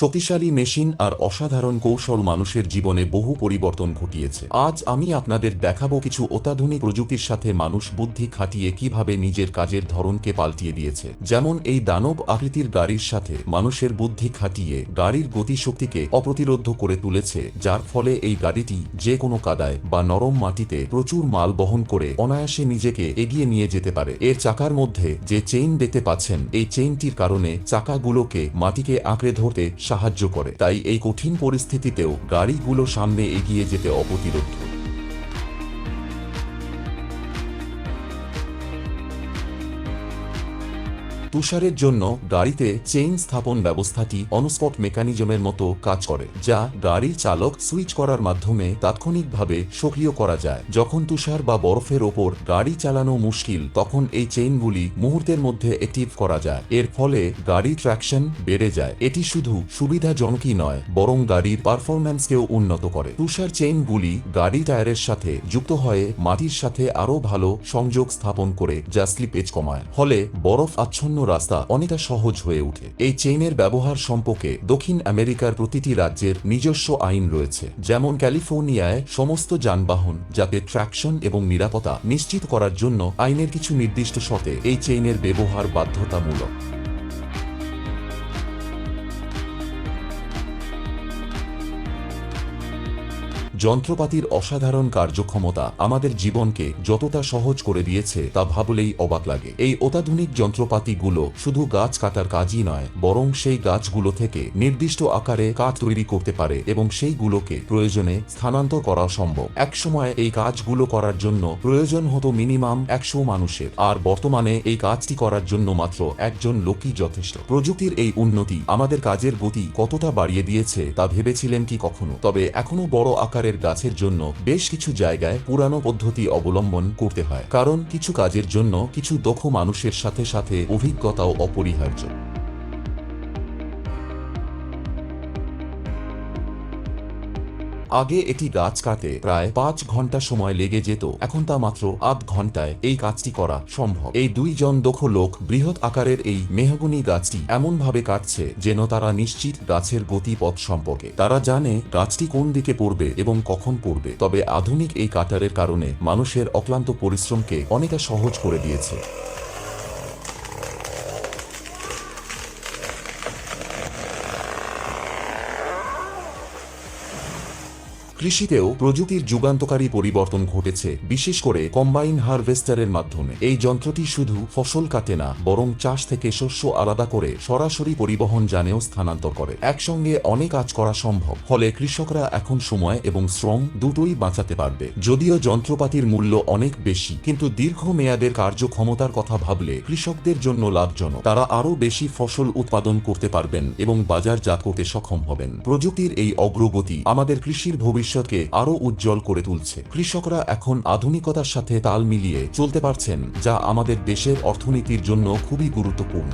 শক্তিশালী মেশিন আর অসাধারণ কৌশল মানুষের জীবনে বহু পরিবর্তন ঘটিয়েছে। আজ আমি আপনাদের দেখাবো কিছু অত্যাধুনিক প্রযুক্তির সাথে মানুষ বুদ্ধি খাটিয়ে কীভাবে নিজের কাজের ধরনকে পাল্টিয়ে দিয়েছে। যেমন এই দানব আকৃতির গাড়ির সাথে মানুষের বুদ্ধি খাটিয়ে গাড়ির গতিশক্তিকে অপ্রতিরোধ করে তুলেছে, যার ফলে এই গাড়িটি যে কোনো কাদায় বা নরম মাটিতে প্রচুর মাল বহন করে অনায়াসে নিজেকে এগিয়ে নিয়ে যেতে পারে। এর চাকার মধ্যে যে চেইন দেখতে পাচ্ছেন, এই চেইনটির কারণে চাকাগুলোকে মাটিকে আঁকড়ে ধরতে সাহায্য করে। তাই এই কঠিন পরিস্থিতিতেও গাড়িগুলো সামনে এগিয়ে যেতে অপ্রতিরোধ। তুষারের জন্য গাড়িতে চেইন স্থাপন ব্যবস্থাটি অনস্পট মেকানিজমের মতো কাজ করে, যা গাড়ির চালক সুইচ করার মাধ্যমে তাৎক্ষণিকভাবে সক্রিয় করা যায়। যখন তুষার বা বরফের ওপর গাড়ি চালানো মুশকিল, তখন এই চেইনগুলি মুহূর্তের মধ্যে অ্যাক্টিভ করা যায়। এর ফলে গাড়ির ট্র্যাকশন বেড়ে যায়। এটি শুধু সুবিধাজনকই নয়, বরং গাড়ির পারফরম্যান্সকেও উন্নত করে। তুষার চেইনগুলি গাড়ি টায়ারের সাথে যুক্ত হয়ে মাটির সাথে আরও ভালো সংযোগ স্থাপন করে, যা স্লিপেজ কমায়। ফলে বরফ আচ্ছন্ন রাস্তা অনেকটা সহজ হয়ে ওঠে। এই চেইনের ব্যবহার সম্পর্কে দক্ষিণ আমেরিকার প্রতিটি রাজ্যের নিজস্ব আইন রয়েছে, যেমন ক্যালিফোর্নিয়ায় সমস্ত যানবাহন যাতে ট্র্যাকশন এবং নিরাপত্তা নিশ্চিত করার জন্য আইনের কিছু নির্দিষ্ট শর্তে এই চেইনের ব্যবহার বাধ্যতামূলক। যন্ত্রপাতির অসাধারণ কার্যক্ষমতা আমাদের জীবনকে যতটা সহজ করে দিয়েছে তা ভাবলেই অবাক লাগে। এই অত্যাধুনিক যন্ত্রপাতিগুলো শুধু গাছ কাটার কাজই নয়, বরং সেই গাছগুলো থেকে নির্দিষ্ট আকারে কাঠ তৈরি করতে পারে এবং সেইগুলোকে প্রয়োজনে স্থানান্তর করা সম্ভব। একসময় এই কাজগুলো করার জন্য প্রয়োজন হতো মিনিমাম একশো মানুষের, আর বর্তমানে এই কাজটি করার জন্য মাত্র একজন লোকই যথেষ্ট। প্রযুক্তির এই উন্নতি আমাদের কাজের গতি কতটা বাড়িয়ে দিয়েছে তা ভেবেছিলেন কি কখনো? তবে এখনও বড় আকারের গাছের জন্য বেশ কিছু জায়গায় পুরানো পদ্ধতি অবলম্বন করতে হয়, কারণ কিছু কাজের জন্য কিছু দক্ষ মানুষের সাথে সাথে অভিজ্ঞতাও অপরিহার্য। আগে এটি গাছ কাটে, প্রায় পাঁচ ঘণ্টা সময় লেগে যেত, এখন তা মাত্র আধ ঘন্টায় এই কাজটি করা সম্ভব। এই দুইজন দক্ষ লোক বৃহৎ আকারের এই মেহগুনি গাছটি এমনভাবে কাটছে যেন তারা নিশ্চিত গাছের গতিপথ সম্পর্কে। তারা জানে গাছটি কোন দিকে পড়বে এবং কখন পড়বে, তবে আধুনিক এই কাটারের কারণে মানুষের অক্লান্ত পরিশ্রমকে অনেকটা সহজ করে দিয়েছে। কৃষিতেও প্রযুক্তির যুগান্তকারী পরিবর্তন ঘটেছে, বিশেষ করে কম্বাইন হারভেস্টারের মাধ্যমে। এই যন্ত্রটি শুধু ফসল কাটে না, বরং চাষ থেকে শস্য আলাদা করে সরাসরি পরিবহন যানেও স্থানান্তর করে। একসঙ্গে অনেক কাজ করা সম্ভব, ফলে কৃষকরা এখন সময় এবং শ্রম দুটোই বাঁচাতে পারবে। যদিও যন্ত্রপাতির মূল্য অনেক বেশি, কিন্তু দীর্ঘ দীর্ঘমেয়াদের কার্যক্ষমতার কথা ভাবলে কৃষকদের জন্য লাভজনক। তারা আরও বেশি ফসল উৎপাদন করতে পারবেন এবং বাজারজাত করতে সক্ষম হবেন। প্রযুক্তির এই অগ্রগতি আমাদের কৃষির ভবিষ্যৎকে আরও উজ্জ্বল করে তুলছে। কৃষকরা এখন আধুনিকতার সাথে তাল মিলিয়ে চলতে পারছেন, যা আমাদের দেশের অর্থনীতির জন্য খুবই গুরুত্বপূর্ণ।